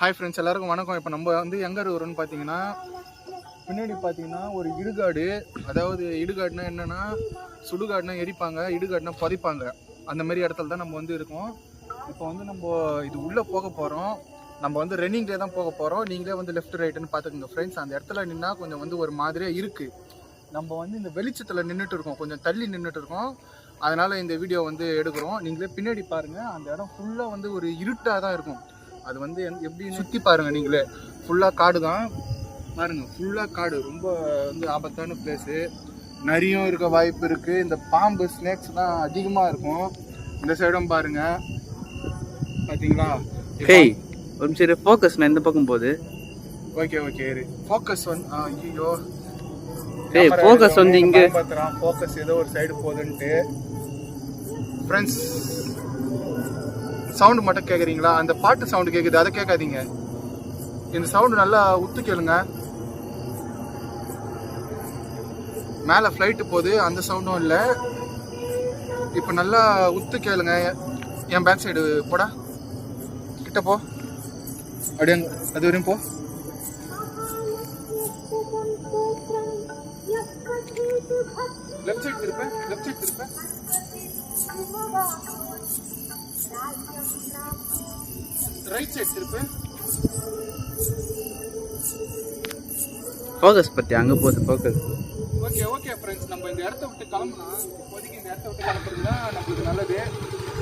Hi friends எல்லாருக்கும் வணக்கம். இப்போ நம்ம வந்து எங்கே இருக்கிறோம்னு பார்த்தீங்கன்னா பின்னாடி பார்த்தீங்கன்னா ஒரு இடுகாடு. அதாவது இடுகாடுனா என்னென்னா சுடுகாடுனா எரிப்பாங்க இடுகாடுனா புதைப்பாங்க. அந்த மாதிரி இடத்துல தான் நம்ம வந்து இருக்கோம். இப்போ வந்து நம்ம இது உள்ளே போக போகிறோம் நம்ம வந்து ரன்னிங்லேயே தான் போக போகிறோம் நீங்களே வந்து லெஃப்ட் ரைட்டுன்னு பார்த்துக்கோங்க ஃப்ரெண்ட்ஸ் அந்த இடத்துல நின்னா கொஞ்சம் வந்து ஒரு மாதிரியாக இருக்குது நம்ம வந்து இந்த வெளிச்சத்தில் நின்றுட்டு இருக்கோம். கொஞ்சம் தள்ளி நின்றுட்டு இருக்கோம். அதனால் இந்த வீடியோ வந்து எடுக்கிறோம். நீங்களே பின்னாடி பாருங்கள் அந்த இடம் ஃபுல்லாக வந்து ஒரு இருட்டாக தான் இருக்கும். அது வந்து எந்த- எப்படி சுற்றி பாருங்க நீங்களே. ஃபுல்லாக காடு தான். பாருங்க ஃபுல்லாக காடு. ரொம்ப வந்து ஆபத்தான பிளேஸு நரியும் இருக்க வாய்ப்பு இருக்கு. இந்த பாம்பு ஸ்னேக்ஸ் தான் அதிகமாக இருக்கும். இந்த சைடும் பாருங்க. பார்த்தீங்களா ஹேய் ஒரு நிமிஷம் இரு. ஃபோக்கஸ் நான் இந்த பக்கம் போகுது. ஓகே ஓகே ஃபோக்கஸ் வந்து ஐயோ ஏய், focus வந்து இங்க- ஃபோக்கஸ் ஏதோ ஒரு சைடு போகுதுன்ட்டு. ஃப்ரெண்ட்ஸ் சவுண்டு மட்டும் கேட்குறீங்களா அந்த பாட்டு சவுண்டு கேட்குது அதை கேட்காதீங்க. இந்த சவுண்டு நல்லா உத்து கேளுங்க. மேலே ஃப்ளைட்டு போகுது அந்த சவுண்டும் இல்லை. இப்போ நல்லா உத்து கேளுங்க. என் பேக் சைடு போடா. கிட்ட போ. அப்படியே அது வரையும் போ. லெஃப்ட் சைடு திருப்பேன் லெஃப்ட் சைடு திருப்பேன். ரைட் சைடு திருப்பேன் ஃபோக்கஸ் பத்தி அங்க போகுது ஃபோக்கஸ் ஓகே ஓகே ஃப்ரெண்ட்ஸ் நம்ம இந்த இடத்த விட்டு கிளம்பலாம் இப்போதைக்கு இந்த இடத்த விட்டு கிளம்புறது தான் நம்மளுக்கு நல்லது.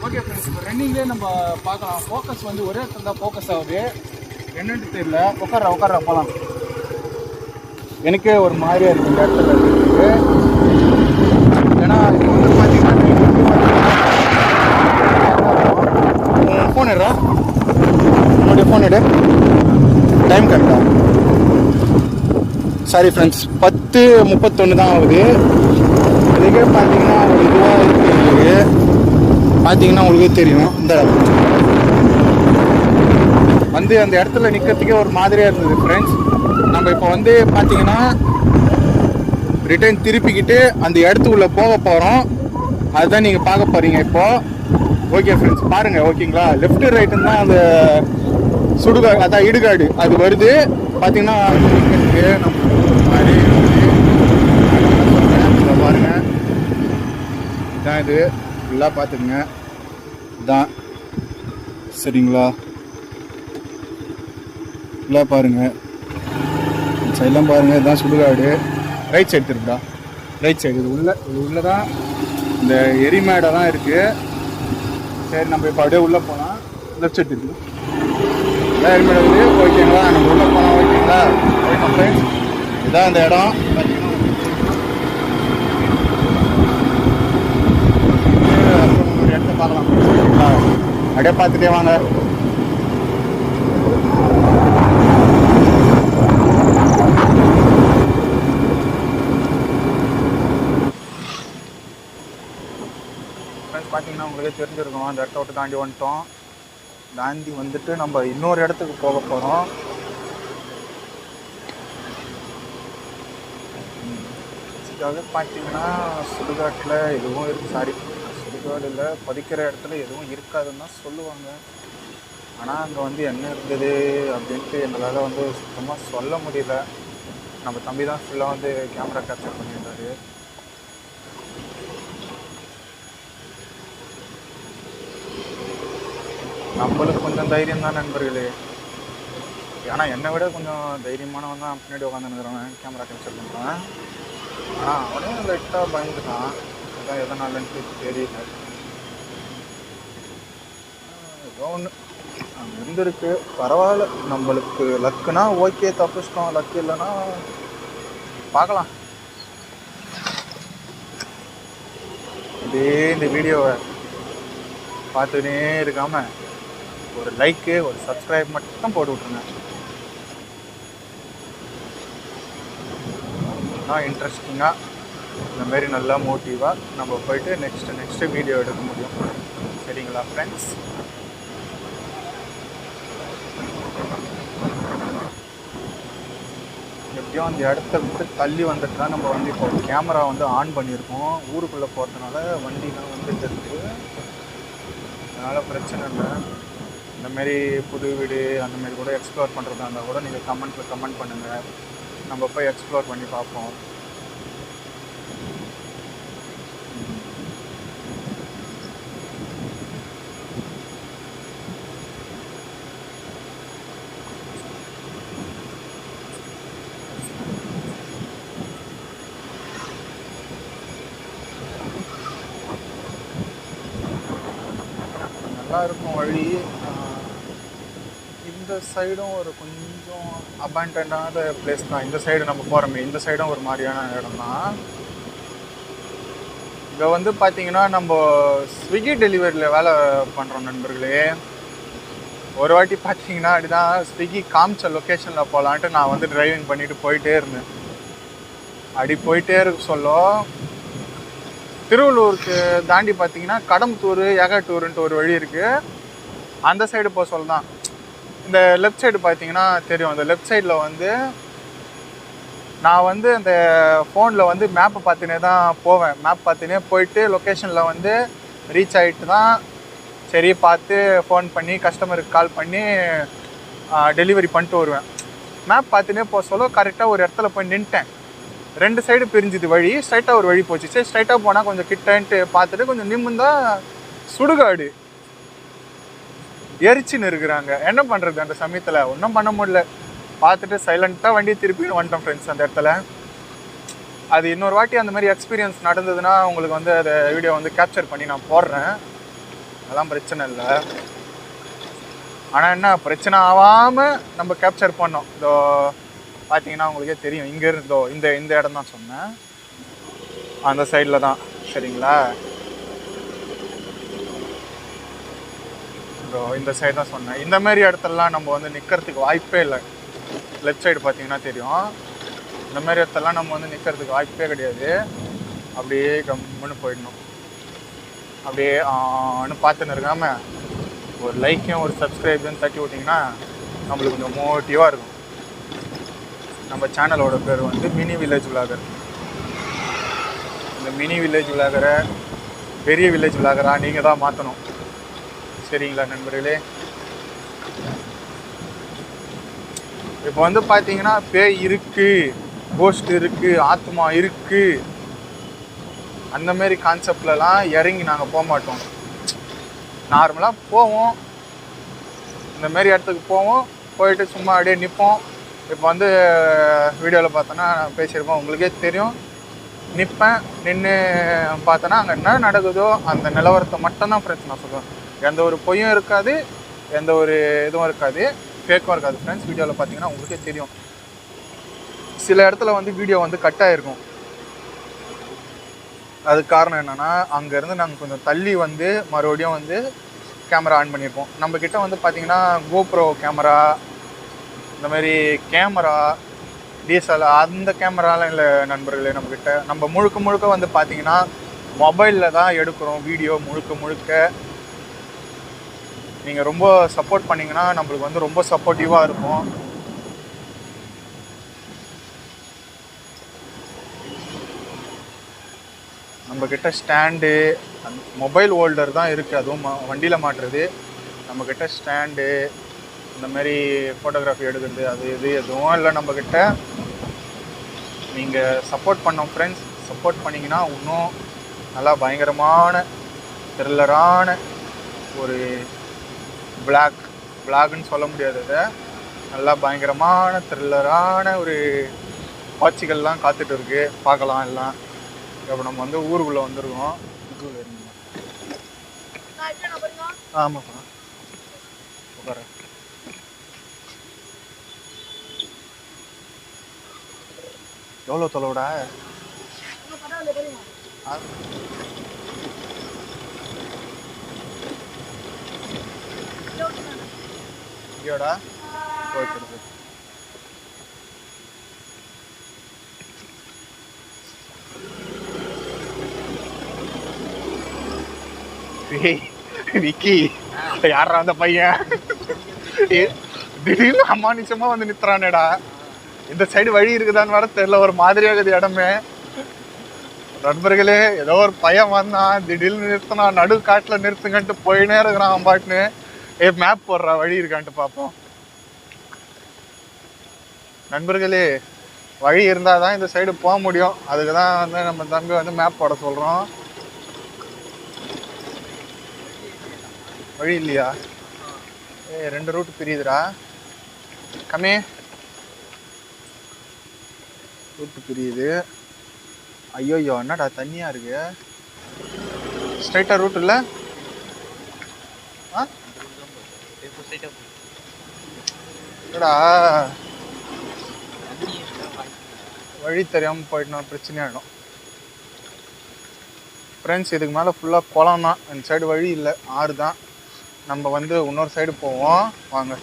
ஓகே ஃப்ரெண்ட்ஸ் இப்போ ரன்னிங்லேயே நம்ம பார்க்கலாம். ஃபோக்கஸ் வந்து ஒரே இடத்துல தான் ஃபோக்கஸ் ஆகுது. என்னன்னு தெரியல. உட்கார உட்கார போகலாம் எனக்கே ஒரு மாதிரியா இருக்கு இந்த இடத்துல. இருக்கிறதுக்கு ஏன்னா இப்போ வந்து பார்த்தீங்கன்னா ஃபோன் எடுறா உன்னுடைய ஃபோன் எடு. டைம் கரெக்டா சாரி ஃப்ரெண்ட்ஸ் பத்து முப்பத்தொன்று தான் ஆகுது. இதுக்கே பார்த்தீங்கன்னா ஒரு இதுவாக இருக்குது பார்த்தீங்கன்னா உங்களுக்கே தெரியும். இந்த வந்து அந்த இடத்துல நிற்கிறதுக்கே ஒரு மாதிரியாக இருந்தது ஃப்ரெண்ட்ஸ் நம்ம இப்போ வந்து பார்த்தீங்கன்னா ரிட்டர்ன் திருப்பிக்கிட்டு அந்த இடத்துக்குள்ளே போக போகிறோம் அதுதான் நீங்கள் பார்க்க போகிறீங்க இப்போது ஓகே ஃப்ரெண்ட்ஸ் பாருங்கள் ஓகேங்களா? லெஃப்ட் ரைட்டுன்னா தான் அந்த சுடுகாடு அதான் இடுகாடு. அது வருது. பார்த்தீங்கன்னா பாருங்க. இதான் இது. ஃபுல்லாக பார்த்துக்குங்க இதான். சரிங்களா? ஃபுல்லாக பாருங்க. சைடெலாம் பாருங்க. இதுதான் சுடுகாடு. ரைட் சைடு திருப்பா ரைட் சைடு இது உள்ள இது உள்ளே தான் இந்த எரிமேடெல்லாம் தான் இருக்குது சரி நம்ம இப்போ அப்படியே உள்ளே போனால் லெஃப்ட் சைட் இருக்குது எல்லாம் எரிமேடை இருக்குது. ஓகேங்களா நம்ம உள்ளே போனால் ஓகேங்களா ஓகே ஃப்ரெண்ட்ஸ் இதான் இந்த இடம். ஒரு இடத்த பார்க்கலாம் அப்படியே பார்த்துட்டே வாங்க ஃப்ரெண்ட்ஸ் பார்த்தீங்கன்னா உங்களுக்கே தெரிஞ்சிருக்கும். அந்த இடத்த விட்டு தாண்டி வந்துட்டோம். தாண்டி வந்துட்டு நம்ம இன்னொரு இடத்துக்கு போக போகிறோம் அதுக்காக பார்த்தீங்கன்னா சுடுகாட்டில் எதுவும் இருக்குது சாரி சுடுகாடில் பதிக்கிற இடத்துல எதுவும் இருக்காதுன்னு தான் சொல்லுவாங்க. ஆனால் அங்கே வந்து என்ன இருந்தது அப்படின்ட்டு எங்களால் வந்து சுத்தமாக சொல்ல முடியல. நம்ம தம்பி தான் ஃபுல்லாக வந்து கேமரா கேப்சர் பண்ணியிருந்தாரு. நம்மளுக்கு கொஞ்சம் தைரியம் தான் நண்பர்களே. ஏன்னா என்னை விட கொஞ்சம் தைரியமானவன் தான் பின்னாடி உட்காந்துருக்கிறவன் கேமரா கேப்சர் பண்ணுறான் ஆனால் அவனே லைட்டாக பயந்துட்டான். அதான் எதனாலன்ட்டு தெரியல. ஏதோ ஒன்று அங்கே இருந்திருக்கு. பரவாயில்ல. நம்மளுக்கு லக்குனா ஓகே தப்பிச்சிட்டோம். லக்கு இல்லைன்னா பார்க்கலாம். இதே இந்த வீடியோவை பார்த்துனே இருக்காமல் ஒரு லைக்கு ஒரு சப்ஸ்கிரைப் மட்டும் போட்டு விட்ருங்க நான் இன்ட்ரெஸ்டிங்காக இந்த மாரி நல்லா மோட்டிவாக நம்ம போயிட்டு நெக்ஸ்ட்டு நெக்ஸ்ட்டு வீடியோ எடுக்க முடியும். சரிங்களா ஃப்ரெண்ட்ஸ் எப்படியோ அந்த இடத்த விட்டு தள்ளி வந்துட்டு தான் நம்ம வந்து இப்போ கேமரா வந்து ஆன் பண்ணியிருக்கோம். ஊருக்குள்ளே போகிறதுனால வண்டிலாம் வந்துட்டு இருக்குது அதனால் பிரச்சனை இல்லை. இந்த மாதிரி புது வீடு அந்த மாதிரி கூட எக்ஸ்ப்ளோர் பண்ணுறதா இருந்தால் கூட நீங்கள் கமெண்ட்டில் கமெண்ட் பண்ணுங்கள் நம்ம போய் எக்ஸ்ப்ளோர் பண்ணி பார்ப்போம் நல்லா இருக்கும் வழி ஆஹ் இந்த சைடும் ஒரு கொஞ்சம் அபாண்டடான பிளேஸ் தான். இந்த சைடு நம்ம போகிறோமே இந்த சைடும் ஒரு மாதிரியான இடம் தான் இங்கே வந்து பார்த்தீங்கன்னா நம்ம ஸ்விக்கி டெலிவரியில் வேலை பண்ணுறோம் நண்பர்களே. ஒரு வாட்டி பார்த்தீங்கன்னா அப்படிதான் ஸ்விக்கி காமிச்ச லொக்கேஷனில் போகலான்ட்டு நான் வந்து டிரைவிங் பண்ணிட்டு போயிட்டே இருந்தேன். அப்படி போயிட்டே இருக்க சொல்ல திருவள்ளூருக்கு தாண்டி பார்த்தீங்கன்னா கடம்பத்தூர் எகட்டூருன்ட்டு ஒரு வழி இருக்குது அந்த சைடு போக சொல்லலாம் இந்த லெஃப்ட் சைடு பார்த்தீங்கன்னா தெரியும். அந்த லெஃப்ட் சைடில் வந்து நான் வந்து அந்த ஃபோனில் வந்து மேப்பை பார்த்துனே தான் போவேன். மேப் பார்த்துனே போயிட்டு லொக்கேஷனில் வந்து ரீச் ஆகிட்டு தான் சரி பார்த்து ஃபோன் பண்ணி கஸ்டமருக்கு கால் பண்ணி டெலிவரி பண்ணிட்டு வருவேன். மேப் பார்த்துனே போக சொல்ல கரெக்டாக ஒரு இடத்துல போய் நின்ட்டேன். ரெண்டு சைடு பிரிஞ்சுது வழி. ஸ்ட்ரைட்டாக ஒரு வழி போச்சு. சரி ஸ்ட்ரைட்டாக போனால் கொஞ்சம் கிட்டன்ட்டு பார்த்துட்டு கொஞ்சம் நிமிந்தா சுடுகாடு. எரிச்சுன்னு இருக்கிறாங்க என்ன பண்ணுறது அந்த சமயத்தில்? ஒன்றும் பண்ண முடியல. பார்த்துட்டு சைலண்ட்டாக வண்டியை திருப்பி வந்துட்டோம் ஃப்ரெண்ட்ஸ் அந்த இடத்துல. அது இன்னொரு வாட்டி அந்த மாதிரி எக்ஸ்பீரியன்ஸ் நடந்ததுன்னா உங்களுக்கு வந்து அதை வீடியோ வந்து கேப்சர் பண்ணி நான் போடுறேன். அதெல்லாம் பிரச்சனை இல்லை. ஆனால் என்ன பிரச்சனை ஆகாமல் நம்ம கேப்சர் பண்ணோம். இதோ பார்த்தீங்கன்னா உங்களுக்கே தெரியும். இங்கே இருந்தோ இந்த இந்த இடம் தான் சொன்னேன். அந்த சைடில் தான். சரிங்களா? ப்ரோ இந்த சைடு தான் சொன்னேன். இந்த மாதிரி இடத்துலலாம் நம்ம வந்து நிற்கிறதுக்கு வாய்ப்பே இல்லை. லெஃப்ட் சைடு பார்த்தீங்கன்னா தெரியும். இந்த மாதிரி இடத்துலலாம் நம்ம வந்து நிற்கிறதுக்கு வாய்ப்பே கிடையாது. அப்படியே கம்முன்னு போயிடணும். அப்படியே ஆன்னு பார்த்துன்னு இருக்காம ஒரு லைக்கையும் ஒரு சப்ஸ்கிரைபையும் தட்டி விட்டிங்கன்னா நம்மளுக்கு கொஞ்சம் மோட்டிவாக இருக்கும். நம்ம சேனலோட பேர் வந்து மினி வில்லேஜ் விலாகர் இந்த மினி வில்லேஜ் விலாகரை பெரிய வில்லேஜ் விலாகரா நீங்கள் தான் மாற்றணும் சரிங்களா நண்பர்களே? இப்போ வந்து பார்த்தீங்கன்னா பேய் இருக்கு கோஸ்ட் இருக்கு ஆத்மா இருக்கு. அந்த மாதிரி கான்செப்ட்லலாம் இறங்கி நாங்கள் போக மாட்டோம். நார்மலாக போவோம். இந்த மாதிரி இடத்துக்கு போவோம். போயிட்டு சும்மா அப்படியே நிற்போம் இப்போ வந்து வீடியோவில் பார்த்தோன்னா பேசியிருப்போம் உங்களுக்கே தெரியும். நிற்பேன் நின்று பார்த்தோன்னா அங்கே என்ன நடக்குதோ அந்த நிலவரத்தை மட்டும்தான் ஃப்ரெண்ட்ஸ் நான் சொல்லுவேன். எந்த ஒரு பொய்யும் இருக்காது எந்த ஒரு இதுவும் இருக்காது. ஃபேக்கும் இருக்காது ஃப்ரெண்ட்ஸ் வீடியோவில் பார்த்தீங்கன்னா உங்களுக்கே தெரியும். சில இடத்துல வந்து வீடியோ வந்து கட் ஆகிருக்கும் அதுக்கு காரணம் என்னென்னா அங்கேருந்து நாங்கள் கொஞ்சம் தள்ளி வந்து மறுபடியும் வந்து கேமரா ஆன் பண்ணியிருப்போம் நம்மக்கிட்ட வந்து பார்த்தீங்கன்னா கோப்ரோ கேமரா இந்த மாதிரி கேமரா டிஎஸ்எல்ஆர் அந்த கேமராலாம் இல்லை நண்பர்களே நம்மக்கிட்ட நம்ம முழுக்க முழுக்க வந்து பார்த்தீங்கன்னா மொபைலில் தான் எடுக்கிறோம் வீடியோ முழுக்க முழுக்க. நீங்கள் ரொம்ப சப்போர்ட் பண்ணிங்கன்னா நம்மளுக்கு வந்து ரொம்ப சப்போர்ட்டிவாக இருக்கும். நம்மக்கிட்ட ஸ்டாண்டு மொபைல் ஹோல்டர் தான் இருக்குது அதுவும் வண்டியில் மாட்டுறது. நம்மக்கிட்ட ஸ்டாண்டு இந்த மாதிரி ஃபோட்டோகிராஃபி எடுக்கிறது அது இது எதுவும் இல்லை நம்மக்கிட்ட நீங்கள் சப்போர்ட் பண்ணோம் ஃப்ரெண்ட்ஸ் சப்போர்ட் பண்ணிங்கன்னா இன்னும் நல்லா பயங்கரமான த்ரில்லரான ஒரு பிளாக் பிளாக்னு சொல்ல முடியாது அதை. நல்லா பயங்கரமான த்ரில்லரான ஒரு காட்சிகள்லாம் காத்துட்டு இருக்கு. பார்க்கலாம் எல்லாம். இப்போ நம்ம வந்து ஊருக்குள்ளே வந்துருக்கோம். ஆமாப்பா உட்கார. எவ்வளோ தொலைவிடா? இங்கேடா ஏய், விக்கி யாரா அந்த பையன் திடீர்னு அமானுஷமா வந்து நித்துறானேடா இந்த சைடு வழி இருக்குதான்னு வர தெரியல ஒரு மாதிரியா இருக்குது இடமே நண்பர்களே ஏதோ ஒரு பையன் வந்தான் திடீர்னு நிறுத்தினான் நடு காட்டுல நிறுத்துங்கன்ட்டு போயினே இருக்கிறான் பாட்டுன்னு ஏ மேப் போடுறா வழி இருக்கான்ட்டு பார்ப்போம் நண்பர்களே வழி இருந்தால் தான் இந்த சைடு போக முடியும். அதுக்கு தான் வந்து நம்ம தம்பி வந்து மேப் போட சொல்கிறோம் வழி இல்லையா? ஏ ரெண்டு ரூட் பிரியுதுடா. கம்மி ரூட்டு பிரியுது. ஐயோயோ என்னடா தண்ணியாக இருக்கு? ஸ்ட்ரைட்டாக ரூட் இல்லை? ஆ? என்னடா? வழி தெரியாமல் போயிட்டுனா பிரச்சனையாயிடும் ஃப்ரெண்ட்ஸ் இதுக்கு மேலே ஃபுல்லாக குளம் தான் இந்த சைடு வழி இல்லை. ஆறு தான். நம்ம வந்து இன்னொரு சைடு போவோம். வாங்க.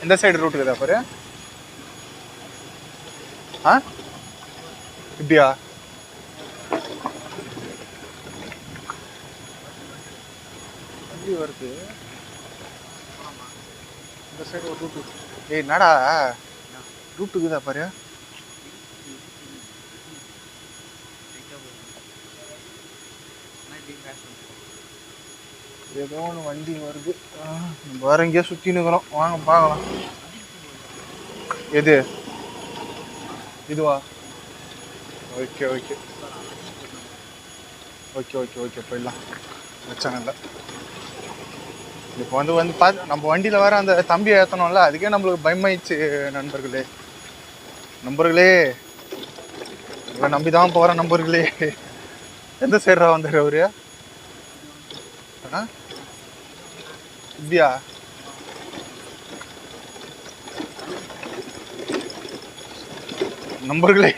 எந்த சைடு ரூட் இருக்குதா பாரு? ஆ? இப்படியா? எப்படி வருது. இந்த சைடு ஒரு ரூட் ஏய் என்னடா? ரூட் இருக்குதா பாரு. ஏதோ ஒன்று வண்டி வருது. வேற எங்கேயோ சுற்றி நிற்கிறோம் வாங்க பார்க்கலாம். எது? இதுவா? Okay okay. Okay okay okay போயிடலாம். பிரச்சனை இல்லை. இப்போ வந்து வந்து பார்த்து நம்ம வண்டியில் வர அந்த தம்பியை ஏற்றணும்ல அதுக்கே நம்மளுக்கு பயமாயிடுச்சு நண்பர்களே. நண்பர்களே இவன் நம்பி தான் போகிறேன் நண்பர்களே. எந்த சைடா வந்தார் அவரு? ஆ? இப்படியா நம்பர்களே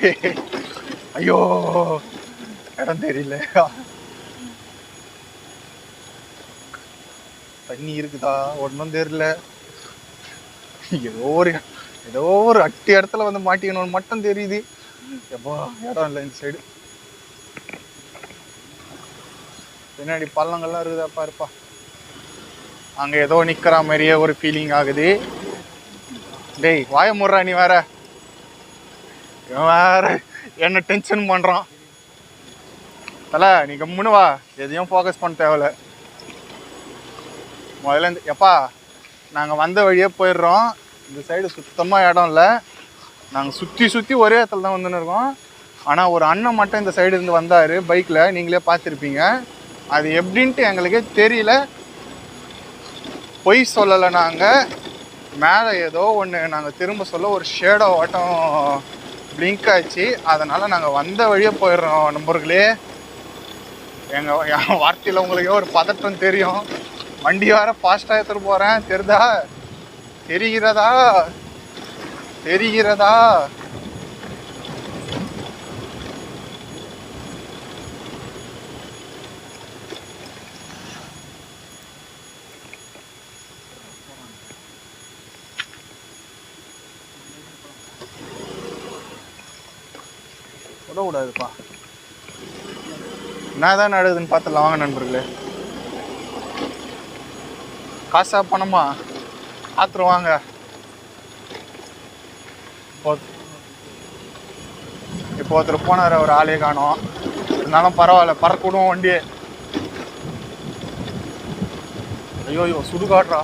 ஐயோ இடம் தெரியல தண்ணி இருக்குதா? ஒன்றும் தெரியல. ஏதோ ஒரு ஏதோ ஒரு அட்டி இடத்துல வந்து மாட்டிக்கணும்னு மட்டும் தெரியுது. எப்போ இடம் இல்லை இந்த சைடு பின்னாடி பள்ளங்கள்லாம் இருக்குதா பாருப்பா. அங்க ஏதோ நிக்கிற மாதிரியே ஒரு ஃபீலிங் ஆகுது. டேய் வாய முடுறா நீ வேற. வேற என்ன டென்ஷன் பண்றான். தல நீ கம்முன்னு வா. எதையும் ஃபோக்கஸ் பண்ண தேவையில்ல. முதல்ல இந்த எப்பா நாங்கள் வந்த வழியே போயிடுறோம். இந்த சைடு சுத்தமாக இடம் இல்லை. நாங்கள் சுற்றி சுற்றி ஒரே இடத்துல தான் வந்துன்னு இருக்கோம். ஆனால் ஒரு அண்ணன் மட்டும் இந்த சைடு இருந்து வந்தார் பைக்கில் நீங்களே பார்த்துருப்பீங்க. அது எப்படின்ட்டு எங்களுக்கே தெரியல. பொய் சொல்லலை நாங்கள் மேலே ஏதோ ஒன்று நாங்கள் திரும்ப சொல்ல ஒரு ஷேடோ ஓட்டம் பிளிங்க் ஆச்சு. அதனால் நாங்கள் வந்த வழியே போயிடுறோம் நம்பர்களே எங்கள் என் வார்த்தையில் உங்களுக்கே ஒரு பதட்டம் தெரியும். வண்டி வேற ஃபாஸ்ட்டாக எடுத்துகிட்டு போகிறேன் தெரிதா தெரிகிறதா? தெரிகிறதா? விடக்கூடாதுப்பா. என்ன தான் நடுதுன்னு பார்த்துலாம் வாங்க நண்பர்களே. காசா பணமா? ஆத்திரம் வாங்க. இப்போ இப்போ ஒருத்தர் போனார் ஒரு ஆளே காணும். இருந்தாலும் பரவாயில்ல பறக்க வண்டியே. ஐயோ ஐயோ சுடு காட்டுறா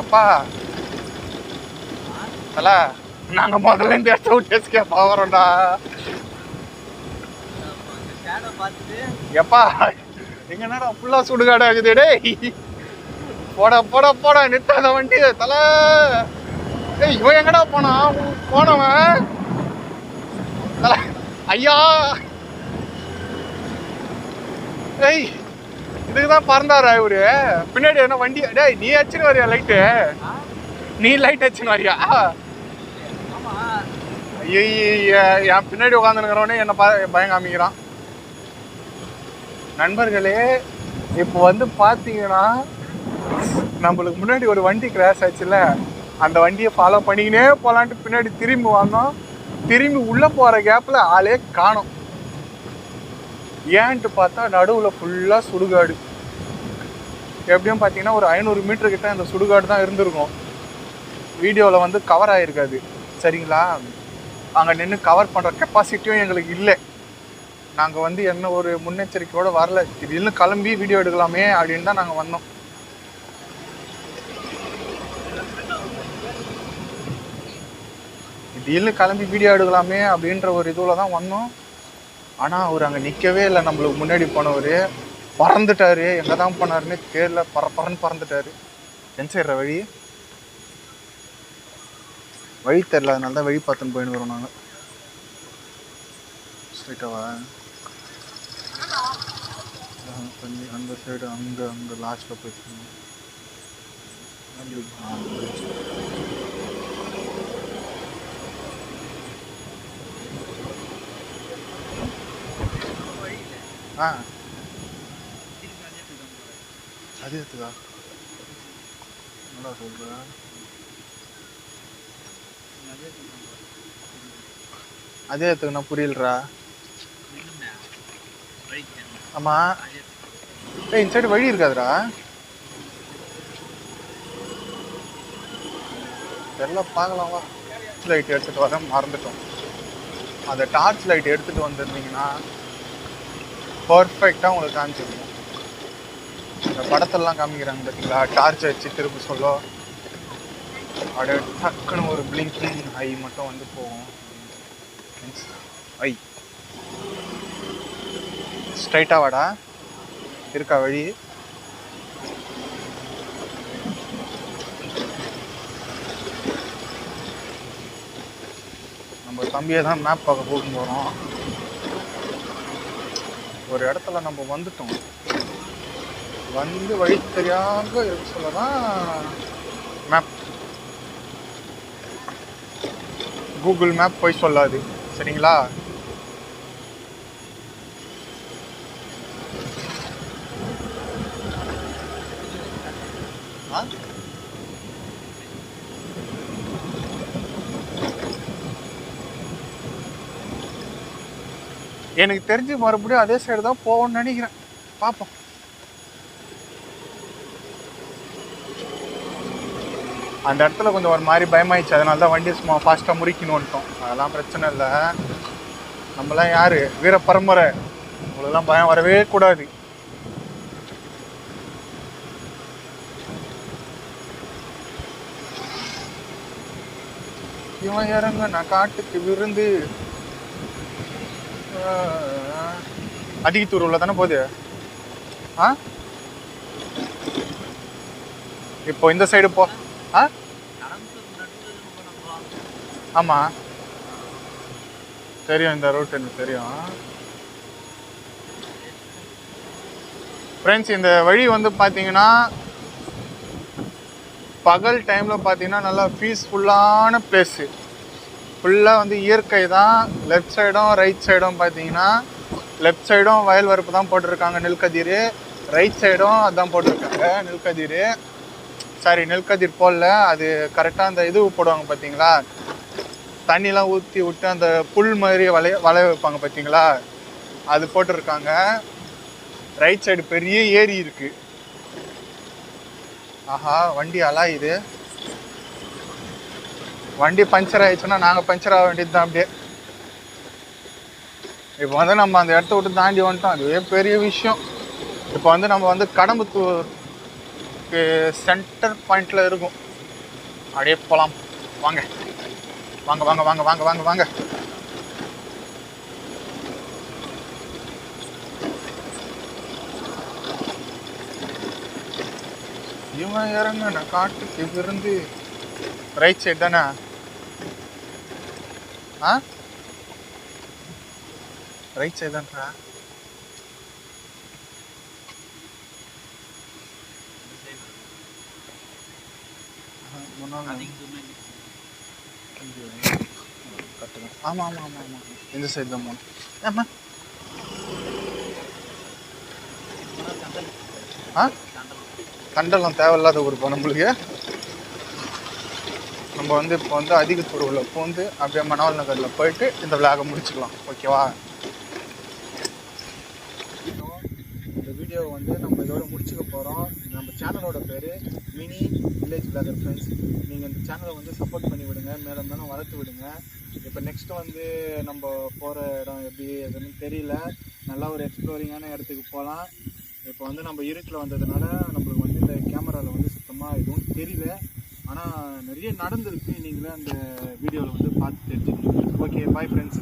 எப்பா? தல நாங்கள் முதல்ல இந்த இடத்த விட்டு எஸ்கே ஆகிறோம்டா எப்பா? எங்கன்னா ஃபுல்லாக ஃபுல்லா சுடுகாடு டேய். போடா போடா போடா நிட்டாத வண்டி தல. ஏய் இவன் எங்கடா போனான் போனவன். ஐயா. ஏய் இதுக்கு தான் பறந்தாரா இவரு? பின்னாடி என்ன வண்டி? டேய் நீ அச்சுன்னு வரியா லைட்டு நீ லைட் அச்சுன்னு வரியா? ஐயோ என் பின்னாடி உட்காந்துருக்கிறவனே என்ன பயம் காமிக்கிறான். நண்பர்களே இப்போ வந்து பார்த்தீங்கன்னா நம்மளுக்கு முன்னாடி ஒரு வண்டி கிராஷ் ஆச்சுல்ல அந்த வண்டியை ஃபாலோ பண்ணிக்கினே போகலான்ட்டு பின்னாடி திரும்பி வந்தோம். திரும்பி உள்ளே போகிற கேப்பில் ஆளே காணோம். ஏன்ட்டு பார்த்தா நடுவில் ஃபுல்லாக சுடுகாடு. எப்படியும் பார்த்தீங்கன்னா ஒரு ஐநூறு மீட்டர் கிட்ட அந்த சுடுகாடு தான் இருந்திருக்கும். வீடியோவில் வந்து கவர் ஆகிருக்காது சரிங்களா? அங்கே நின்று கவர் பண்ணுற கெப்பாசிட்டியும் எங்களுக்கு இல்லை. நாங்கள் வந்து என்ன ஒரு முன்னெச்சரிக்கையோடு வரல. திடீர்னு கிளம்பி வீடியோ எடுக்கலாமே அப்படின்னு தான் நாங்கள் வந்தோம். திடீர்னு கிளம்பி வீடியோ எடுக்கலாமே அப்படின்ற ஒரு இதுவில் தான் வந்தோம். ஆனால் அவர் அங்கே நிற்கவே இல்லை. நம்மளுக்கு முன்னாடி போனவர் பறந்துட்டார். எங்கே தான் போனாருன்னு தெரியல. பற பறன்னு பறந்துட்டார். என் செய்கிற வழி? வழி தெரில அதனால தான் வழி பார்த்துன்னு போயின்னு வரோம் நாங்கள் ஸ்ட்ரைட்டாவா கொஞ்சம் அந்த சைடு அங்கே அங்கே லாஸ்ட்டில் போயிட்டு ஆ. அது எடுத்துக்கா நல்லா சொல்ற? அதே எடுத்துக்கண்ணா புரியலரா ஆமா. ஏய் இந்த சைடு வழி இருக்காதுடா. எல்லாம் பார்க்கலாம் வா. லைட் எடுத்துட்டு வரேன் மறந்துட்டோம். அந்த டார்ச் லைட் எடுத்துட்டு வந்திருந்தீங்கன்னா பர்ஃபெக்டாக உங்களுக்கு காமிச்சிருக்கும். இந்த படத்தெல்லாம் காமிக்கிறாங்க பார்த்தீங்களா டார்ச் வச்சு திருப்பி சொல்ல. அப்படியே டக்குன்னு ஒரு பிளிங்கிங் ஐ மட்டும் வந்து போகும். ஐ. ஸ்ட்ரைட்டாக வாடா. இருக்கா வழி? நம்ம தம்பியை தான் மேப் பார்க்க போகும் போகிறோம் ஒரு இடத்துல நம்ம வந்துட்டோம். வந்து வழி தெரியாமல் இருக்க சொல்லதான் மேப் கூகுள் மேப் போய் சொல்லாது. சரிங்களா? ஆ? எனக்கு தெரிஞ்சு மறுபடியும் அதே சைடு தான் போவோம்னு நினைக்கிறேன். பார்ப்போம் அந்த இடத்துல கொஞ்சம் ஒரு மாதிரி பயமாயிடுச்சு. அதனால தான் வண்டி சும்மா ஃபாஸ்ட்டாக முறிக்கணும்ட்டோம் அதெல்லாம் பிரச்சனை இல்லை. நம்மலாம் யார்? வீர பரம்பரை. அவ்வளோலாம் பயம் வரவே கூடாது. இவன் இறங்க நான் காட்டுக்கு விருந்து. அதிகத்தூர் உள்ள தானே போகுது? ஆ? இப்போ இந்த சைடு போ. ஆ? ஆமாம் தெரியும் இந்த ரூட் எனக்கு தெரியும். ஃப்ரெண்ட்ஸ் இந்த வழி வந்து பார்த்தீங்கன்னா பகல் டைமில் பார்த்தீங்கன்னா நல்லா பீஸ்ஃபுல்லான பிளேஸு ஃபுல்லாக வந்து இயற்கை தான். லெஃப்ட் சைடும் ரைட் சைடும் பார்த்தீங்கன்னா லெஃப்ட் சைடும் வயல் வரப்பு தான் போட்டிருக்காங்க நெல்கதிர். ரைட் சைடும் அதான் போட்டிருக்காங்க நெல்கதிர். சாரி நெல்கதிர் போடல. அது கரெக்டாக அந்த இது போடுவாங்க பார்த்தீங்களா தண்ணிலாம் ஊற்றி விட்டு அந்த புல் மாதிரி வளைய வளைய வைப்பாங்க பார்த்தீங்களா அது போட்டிருக்காங்க. ரைட் சைடு பெரிய ஏரி இருக்குது ஆஹா வண்டி அலாயுது. வண்டி பஞ்சர் ஆயிடுச்சுன்னா நாங்கள் பஞ்சர் ஆக வேண்டியது தான் அப்படியே. இப்போ வந்து நம்ம அந்த இடத்த விட்டு தாண்டி வந்துட்டோம். அதுவே பெரிய விஷயம். இப்போ வந்து நம்ம வந்து கடம்புத்தூர் சென்டர் பாயிண்ட்ல இருக்கும். அப்படியே போகலாம் வாங்க. வாங்க வாங்க வாங்க வாங்க வாங்க வாங்க. இவன் இறங்க நான் காட்டுக்கு இருந்து ரைட் சைடு தானே? ஆ? ரைட் சைடு தான்டா. ஆமாம் ஆமாம் ஆமாம் ஆமாம் இந்த சைடு தான் போகணும் ஆ? தண்டெல்லாம் தேவையில்லாத ஒரு நம்மளுக்கு நம்ம வந்து இப்போ வந்து அதிக உள்ள பூந்து அப்படியே மணவாள் நகரில் போயிட்டு இந்த விளாக முடிச்சுக்கலாம். ஓகேவா இந்த வீடியோ வந்து நம்ம இதோட முடிச்சுக்க போகிறோம் நம்ம சேனலோட பேர் மினி வில்லேஜ் விளாகர் ஃப்ரெண்ட்ஸ் நீங்கள் இந்த சேனலை வந்து சப்போர்ட் பண்ணி விடுங்க. மேலும் மேலும் வளர்த்து விடுங்க. இப்போ நெக்ஸ்ட் வந்து நம்ம போகிற இடம் எப்படி எதுன்னு தெரியல. நல்லா ஒரு எக்ஸ்ப்ளோரிங்கான இடத்துக்கு போகலாம். இப்போ வந்து நம்ம இருட்டில் வந்ததுனால நம்மளுக்கு வந்து இந்த கேமராவில் வந்து சுத்தமாக எதுவும் தெரியல. ஆனால் நிறைய நடந்திருக்கு. நீங்களே அந்த வீடியோவில் வந்து பார்த்து தெரிஞ்சுக்கணும். Okay bye friends